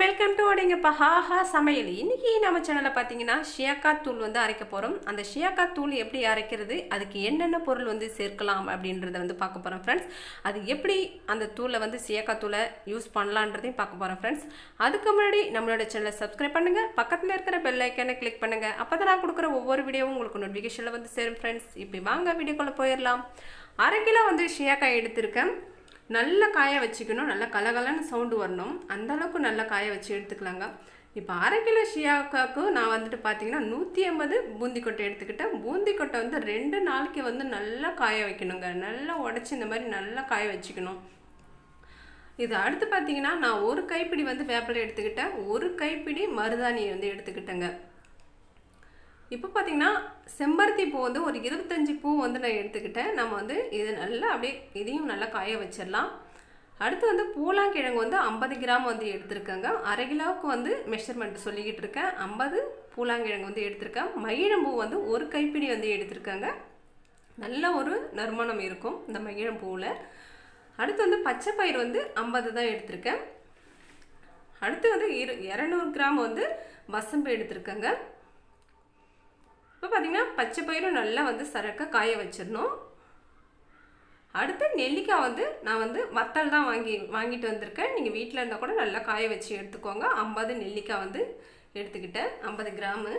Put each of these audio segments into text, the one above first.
Welcome to அடைங்கப்பா haha சமையல். இன்னைக்கு நம்ம சேனலில் பார்த்தீங்கன்னா ஷியாக்கா தூள் வந்து அரைக்க போகிறோம் அந்த ஷியாக்கா தூள் எப்படி அரைக்கிறது அதுக்கு என்னென்ன பொருள் வந்து சேர்க்கலாம் அப்படின்றத வந்து பார்க்க போகிறோம் ஃப்ரெண்ட்ஸ் அது எப்படி அந்த தூளை வந்து ஷியாக்கா தூளை யூஸ் பண்ணலான்றதையும் பார்க்க போகிறோம் ஃப்ரெண்ட்ஸ் அதுக்கு முன்னாடி நம்மளோட சேனலை சப்ஸ்கிரைப் பண்ணுங்கள் பக்கத்தில் இருக்கிற பெல் ஐக்கனை கிளிக் பண்ணுங்கள் அப்போ தான் நான் கொடுக்குற ஒவ்வொரு வீடியோவும் உங்களுக்கு நோட்டிஃபிகேஷனில் வந்து சேரும் ஃப்ரெண்ட்ஸ் இப்படி வாங்க வீடியோக்குள்ளே போயிடலாம். அரை கிலோ வந்து ஷியாக்கா எடுத்திருக்கேன். நல்ல காய வச்சுக்கணும். நல்ல கலகலன்னு சவுண்டு வரணும். அந்த அளவுக்கு நல்ல காய வச்சு எடுத்துக்கலாங்க. இப்போ அரை கிலோ ஷியாக்காவுக்கு நான் வந்துட்டு பார்த்தீங்கன்னா நூற்றி ஐம்பது பூந்தி கொட்டை எடுத்துக்கிட்டேன். பூந்தி கொட்டை வந்து ரெண்டு நாளைக்கு வந்து நல்லா காய வைக்கணுங்க. நல்லா உடச்சி இந்த மாதிரி நல்லா காய வச்சுக்கணும். இது அடுத்து பார்த்தீங்கன்னா நான் ஒரு கைப்பிடி வந்து வேப்பிலை எடுத்துக்கிட்டேன். ஒரு கைப்பிடி மருதாணியை வந்து எடுத்துக்கிட்டேங்க. இப்போ பார்த்தீங்கன்னா செம்பருத்தி பூ வந்து ஒரு இருபத்தஞ்சி பூ வந்து நான் எடுத்துக்கிட்டேன். நம்ம வந்து இது நல்லா அப்படியே இதையும் நல்லா காய வச்சிடலாம். அடுத்து வந்து பூலாங்கிழங்கு வந்து ஐம்பது கிராம் வந்து எடுத்திருக்கேங்க. அரை கிலோவுக்கு வந்து மெஷர்மெண்ட் சொல்லிக்கிட்டு இருக்கேன். ஐம்பது பூலாங்கிழங்கு வந்து எடுத்திருக்கேன். மயிழம்பூ வந்து ஒரு கைப்பிடி வந்து எடுத்திருக்கேங்க. நல்ல ஒரு நறுமணம் இருக்கும் இந்த மகிழம்பூவில் அடுத்து வந்து பச்சை பயிர் வந்து ஐம்பது தான் எடுத்திருக்கேன். அடுத்து வந்து இரு இரநூறு கிராம் வந்து வசம்பு எடுத்திருக்கேங்க. இப்போ பார்த்திங்கன்னா பச்சை பயிரும் நல்லா வந்து சரக்க காய வச்சிடணும். அடுத்து நெல்லிக்காய் வந்து நான் வந்து வத்தல் தான் வாங்கி வாங்கிட்டு வந்திருக்கேன். நீங்கள் வீட்டில் இருந்தால் கூட நல்லா காய வச்சு எடுத்துக்கோங்க. ஐம்பது நெல்லிக்காய் வந்து எடுத்துக்கிட்டேன். ஐம்பது கிராமு.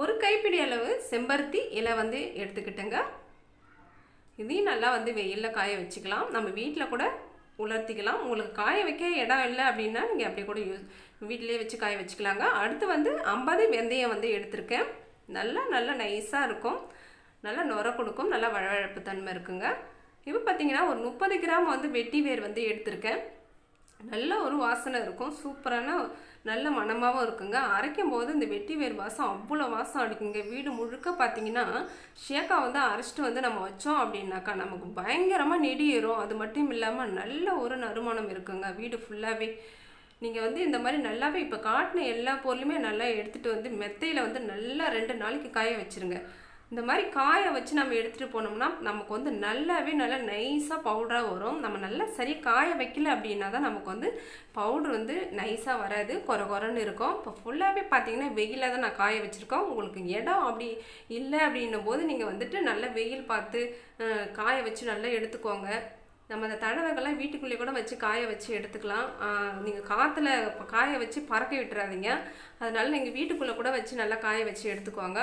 ஒரு கைப்பிடி அளவு செம்பருத்தி இலை வந்து எடுத்துக்கிட்டேங்க. இதையும் நல்லா வந்து வெயிலில் காய வச்சுக்கலாம். நம்ம வீட்டில் கூட உலர்த்திக்கலாம். உங்களுக்கு காய வைக்க இடம் இல்லை அப்படின்னா நீங்கள் அப்படி கூட யூஸ் வீட்டிலேயே வச்சு காய வச்சுக்கலாங்க. அடுத்து வந்து ஐம்பது வெந்தயம் வந்து எடுத்திருக்கேன். நல்லா நல்லா நைஸாக இருக்கும். நல்லா நுர கொடுக்கும். நல்லா வழவழப்பு தன்மை இருக்குங்க. இப்போ பார்த்தீங்கன்னா ஒரு முப்பது கிராம் வந்து வெட்டி வேர் வந்து எடுத்திருக்கேன். நல்ல ஒரு வாசனை இருக்கும். சூப்பரான நல்ல மணமாகவும் இருக்குங்க. அரைக்கும் போது இந்த வெட்டி வேர் வாசம் அவ்வளோ வாசம் அடிக்குங்க. வீடு முழுக்க பார்த்தீங்கன்னா ஷேக்கா வந்து அரைச்சிட்டு வந்து நம்ம வச்சோம் அப்படின்னாக்கா நமக்கு பயங்கரமாக நெடி ஏறும் அது மட்டும் இல்லாமல் நல்ல ஒரு நறுமணம் இருக்குங்க. வீடு ஃபுல்லாகவே நீங்கள் வந்து இந்த மாதிரி நல்லாவே இப்போ காட்டின எல்லா பொருளுமே நல்லா எடுத்துகிட்டு வந்து மெத்தையில் வந்து நல்லா ரெண்டு நாளைக்கு காய வச்சுருங்க. இந்த மாதிரி காய வச்சு நம்ம எடுத்துகிட்டு போனோம்னா நமக்கு வந்து நல்லாவே நல்லா நைஸாக பவுடராக வரும். நம்ம நல்லா சரியாக காய வைக்கல அப்படின்னா தான் நமக்கு வந்து பவுட்ரு வந்து நைஸாக வராது. குறை குறைன்னு இருக்கும். இப்போ ஃபுல்லாகவே பார்த்தீங்கன்னா வெயிலில் தான் நான் காய வச்சுருக்கோம். உங்களுக்கு இடம் அப்படி இல்லை அப்படின்னும் போது நீங்கள் வந்துட்டு நல்லா வெயில் பார்த்து காய வச்சு நல்லா எடுத்துக்கோங்க. நம்ம அந்த தடவைகள்லாம் வீட்டுக்குள்ளே கூட வச்சு காய வச்சு எடுத்துக்கலாம். நீங்கள் காற்றுல காய வச்சு பறக்க விட்டுறாதீங்க. அதனால் நீங்கள் வீட்டுக்குள்ளே கூட வச்சு நல்லா காய வச்சு எடுத்துக்கோங்க.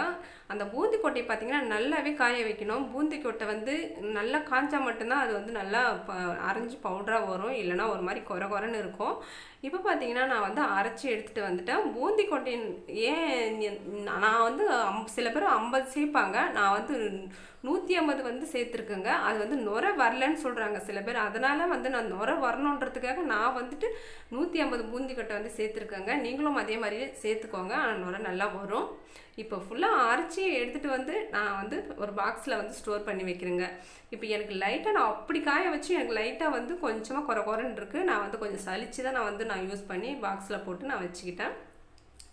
அந்த பூந்தி கொட்டையை பார்த்தீங்கன்னா நல்லாவே காய வைக்கணும். பூந்தி கொட்டை வந்து நல்லா காய்ச்சா மட்டும்தான் அது வந்து நல்லா ப அரைஞ்சி பவுடராக வரும். இல்லைனா ஒரு மாதிரி குறை குறைன்னு இருக்கும். இப்போ பார்த்தீங்கன்னா நான் வந்து அரைச்சி எடுத்துகிட்டு வந்துட்டேன். பூந்தி கொட்டையின் ஏன் நான் வந்து சில பேர் ஐம்பது சேர்ப்பாங்க. நான் வந்து நூற்றி ஐம்பது வந்து சேர்த்துருக்கேங்க. அது வந்து நுர வரலன்னு சொல்கிறாங்க சில சில பேர். அதனால் வந்து நான் நுர வரணுன்றதுக்காக நான் வந்துட்டு நூற்றி ஐம்பது பூந்திக்கட்டை வந்து சேர்த்துருக்கேங்க. நீங்களும் அதே மாதிரியே சேர்த்துக்கோங்க. ஆனால் நுர நல்லா வரும். இப்போ ஃபுல்லாக அரைச்சி எடுத்துகிட்டு வந்து நான் வந்து ஒரு பாக்ஸில் வந்து ஸ்டோர் பண்ணி வைக்கிறேங்க. இப்போ எனக்கு லைட்டாக நான் அப்படி காய வச்சு எனக்கு லைட்டாக வந்து கொஞ்சமாக குறை குறைன்னு இருக்குது நான் வந்து கொஞ்சம் சளிச்சு தான் நான் வந்து நான் யூஸ் பண்ணி பாக்ஸில் போட்டு நான் வச்சுக்கிட்டேன்.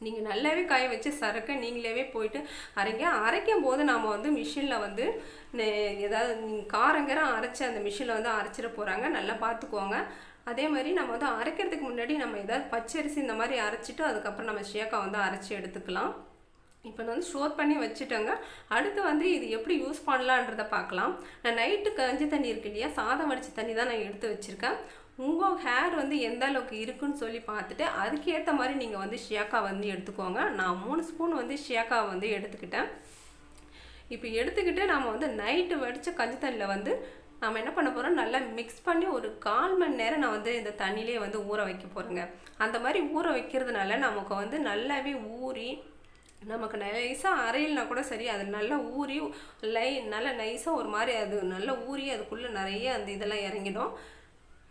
நீங்கள் நல்லாவே காய வச்சு சரக்க நீங்களாவே போயிட்டு அரைங்க. அரைக்கும் போது நாம் வந்து மிஷினில் வந்து ஏதாவது நீங்கள் காரங்கரம் அரைச்சி அந்த மிஷினில் வந்து அரைச்சிட போகிறாங்க நல்லா பார்த்துக்கோங்க அதே மாதிரி நம்ம வந்து அரைக்கிறதுக்கு முன்னாடி நம்ம ஏதாவது பச்சரிசி இந்த மாதிரி அரைச்சிட்டு அதுக்கப்புறம் நம்ம ஷேக்கா வந்து அரைச்சி எடுத்துக்கலாம். இப்போ நான் வந்து ஸ்டோர் பண்ணி வச்சுட்டேங்க. அடுத்து வந்து இது எப்படி யூஸ் பண்ணலான்றதை பார்க்கலாம். நான் நைட்டு கஞ்சி தண்ணி இருக்கு இல்லையா? சாதம் வடித்த தண்ணி தான் நான் எடுத்து வச்சுருக்கேன். உங்கள் ஹேர் வந்து எந்த அளவுக்கு இருக்குன்னு சொல்லி பார்த்துட்டு அதுக்கேற்ற மாதிரி நீங்கள் வந்து ஷியாக்கா வந்து எடுத்துக்கோங்க. நான் மூணு ஸ்பூன் வந்து ஷியாக்கா வந்து எடுத்துக்கிட்டேன். இப்போ எடுத்துக்கிட்டு நம்ம வந்து நைட்டு வடித்த கஞ்சி தண்ணியில் வந்து நம்ம என்ன பண்ண போகிறோம் நல்லா மிக்ஸ் பண்ணி ஒரு கால் மணி நேரம் நான் வந்து இந்த தண்ணியிலே வந்து ஊற வைக்க போகிறேங்க அந்த மாதிரி ஊற வைக்கிறதுனால நமக்கு வந்து நல்லாவே ஊறி நமக்கு நைஸாக அரையில்னா கூட சரி அது நல்லா ஊறி லை நல்லா நைஸாக ஒரு மாதிரி அது நல்லா ஊறி அதுக்குள்ளே நிறைய அந்த இதெல்லாம் இறங்கிடும்.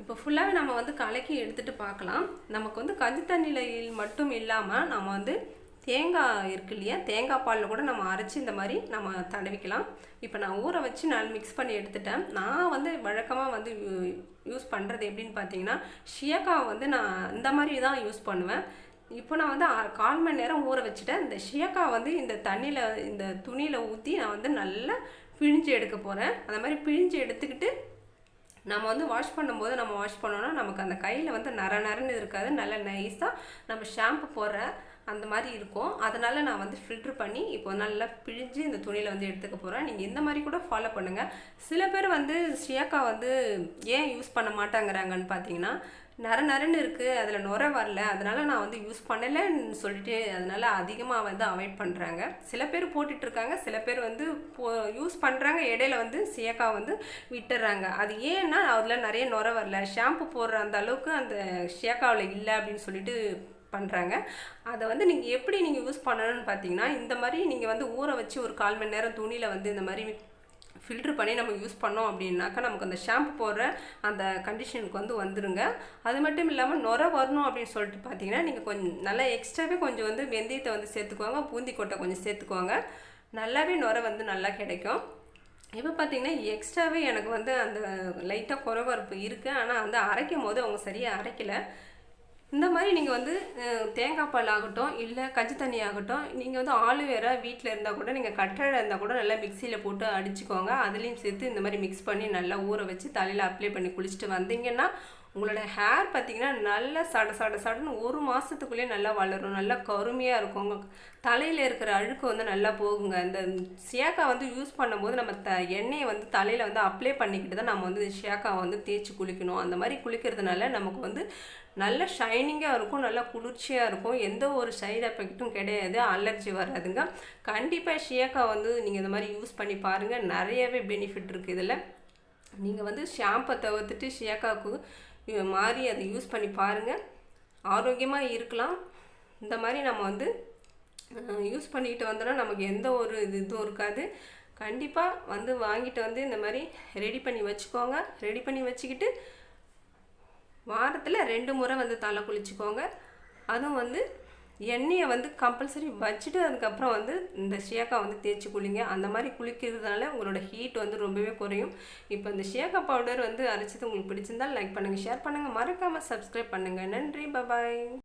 இப்போ ஃபுல்லாகவே நம்ம வந்து கலக்கி எடுத்துகிட்டு பார்க்கலாம். நமக்கு வந்து கஞ்சி தண்ணியில் மட்டும் இல்லாமல் நம்ம வந்து தேங்காய் இருக்கு இல்லையா? தேங்காய் பாலில் கூட நம்ம அரைச்சி இந்த மாதிரி நம்ம தடவிக்கலாம். இப்போ நான் ஊற வச்சு நான் மிக்ஸ் பண்ணி எடுத்துட்டேன். நான் வந்து வழக்கமாக வந்து யூஸ் பண்ணுறது எப்படின்னு பார்த்தீங்கன்னா ஷியக்காவை வந்து நான் இந்த மாதிரி தான் யூஸ் பண்ணுவேன். இப்போ நான் வந்து கால் மணி நேரம் ஊற வச்சுட்டேன். இந்த ஷியக்காய் வந்து இந்த தண்ணியில் இந்த துணியில் ஊற்றி நான் வந்து நல்லா பிழிஞ்சு எடுக்க போகிறேன் அந்த மாதிரி பிழிஞ்சு எடுத்துக்கிட்டு நம்ம வந்து வாஷ் பண்ணும்போது நம்ம வாஷ் பண்ணோன்னா நமக்கு அந்த கையில் வந்து நர நரன்னு இருக்காது. நல்ல நைஸாக நம்ம ஷாம்பு போடுற அந்த மாதிரி இருக்கும். அதனால் நான் வந்து ஃபில்ட்ரு பண்ணி இப்போ நல்லா பிழிஞ்சு இந்த துணியில் வந்து எடுத்துக்க போகிறேன் நீங்கள் இந்த மாதிரி கூட ஃபாலோ பண்ணுங்கள் சில பேர் வந்து ஷியாக்கா வந்து ஏன் யூஸ் பண்ண மாட்டாங்கிறாங்கன்னு பார்த்தீங்கன்னா நர நரன்னு இருக்குது அதில் நுர வரல அதனால் நான் வந்து யூஸ் பண்ணலைன்னு சொல்லிட்டு அதனால் அதிகமாக வந்து அவாய்ட் பண்ணுறாங்க சில பேர் போட்டுட்ருக்காங்க சில பேர் வந்து போ யூஸ் பண்ணுறாங்க இடையில வந்து சியக்கா வந்து விட்டுறாங்க. அது ஏன்னா அதில் நிறைய நுர வரல. ஷாம்பு போடுற அந்த அளவுக்கு அந்த ஷியாக்காவில் இல்லை அப்படின்னு சொல்லிட்டு பண்ணுறாங்க அதை வந்து நீங்கள் எப்படி நீங்கள் யூஸ் பண்ணணும்னு பார்த்தீங்கன்னா இந்த மாதிரி நீங்கள் வந்து ஊற வச்சு ஒரு கால் மணி நேரம் துணியில் வந்து இந்த மாதிரி ஃபில்ட்ரு பண்ணி நம்ம யூஸ் பண்ணோம் அப்படின்னாக்கா நமக்கு அந்த ஷாம்பு போடுற அந்த கண்டிஷனுக்கு வந்து வந்துடுங்க அது மட்டும் இல்லாமல் நுர வரணும் அப்படின்னு சொல்லிட்டு பார்த்தீங்கன்னா நீங்கள் கொஞ்சம் நல்லா எக்ஸ்ட்ராவே கொஞ்சம் வந்து வெந்தயத்தை வந்து சேர்த்துக்குவாங்க பூந்தி கொட்டை கொஞ்சம் சேர்த்துக்குவாங்க நல்லாவே நுர வந்து நல்லா கிடைக்கும். இப்போ பார்த்தீங்கன்னா எக்ஸ்ட்ராவே எனக்கு வந்து அந்த லைட்டாக குறவரப்பு இருக்குது ஆனால் வந்து அரைக்கும் போது அவங்க சரியாக அரைக்கலை. இந்த மாதிரி நீங்கள் வந்து தேங்காய் பால் ஆகட்டும் இல்லை கஞ்சி தண்ணி ஆகட்டும் நீங்கள் வந்து ஆலுவேரா வீட்டில் இருந்தால் கூட நீங்கள் கட்டழை இருந்தால் கூட நல்லா மிக்சியில் போட்டு அடிச்சுக்கோங்க. அதுலேயும் சேர்த்து இந்த மாதிரி மிக்ஸ் பண்ணி நல்லா ஊற வச்சு தலையில் அப்ளை பண்ணி குளிச்சுட்டு வந்தீங்கன்னா உங்களோட ஹேர் பார்த்தீங்கன்னா நல்லா சட சட சடன்னு ஒரு மாதத்துக்குள்ளேயே நல்லா வளரும். நல்லா கருமையாக இருக்கும். உங்கள் தலையில் இருக்கிற அழுக்கு வந்து நல்லா போகுங்க. இந்த ஷேக்கா வந்து யூஸ் பண்ணும்போது நம்ம த எண்ணெயை வந்து தலையில் வந்து அப்ளை பண்ணிக்கிட்டு தான் நம்ம வந்து ஷியாக்காவை வந்து தேய்ச்சி குளிக்கணும். அந்த மாதிரி குளிக்கிறதுனால நமக்கு வந்து நல்ல ஷைனிங்காக இருக்கும். நல்லா குளிர்ச்சியாக இருக்கும். எந்த ஒரு சைடு எஃபெக்ட்டும் கிடையாது. அலர்ஜி வராதுங்க. கண்டிப்பாக ஷேக்கா வந்து நீங்கள் இந்த மாதிரி யூஸ் பண்ணி பாருங்கள் நிறையவே பெனிஃபிட் இருக்குது இதில். நீங்கள் வந்து ஷாம்பை தவிர்த்துட்டு ஷேக்காவுக்கு மாறி அதை யூஸ் பண்ணி பாருங்கள் ஆரோக்கியமாக இருக்கலாம். இந்த மாதிரி நம்ம வந்து யூஸ் பண்ணிக்கிட்டு வந்தோம்னா நமக்கு எந்த ஒரு இது இதுவும் இருக்காது. கண்டிப்பாக வந்து வாங்கிட்டு வந்து இந்த மாதிரி ரெடி பண்ணி வச்சுக்கோங்க. ரெடி பண்ணி வச்சுக்கிட்டு வாரத்தில் ரெண்டு முறை வந்து தலை குளிச்சுக்கோங்க. அதுவும் வந்து எண்ணெயை வந்து கம்பல்சரி வச்சுட்டு அதுக்கப்புறம் வந்து இந்த ஷியாக்கா வந்து தேய்ச்சி குளிங்க. அந்த மாதிரி குளிக்கிறதுனால உங்களோட ஹீட் வந்து ரொம்பவே குறையும். இப்போ இந்த ஷியாக்கா பவுடர் வந்து அரைச்சது உங்களுக்கு பிடிச்சிருந்தால் லைக் பண்ணுங்கள் ஷேர் பண்ணுங்கள் மறக்காமல் சப்ஸ்கிரைப் பண்ணுங்கள் நன்றி பபாய்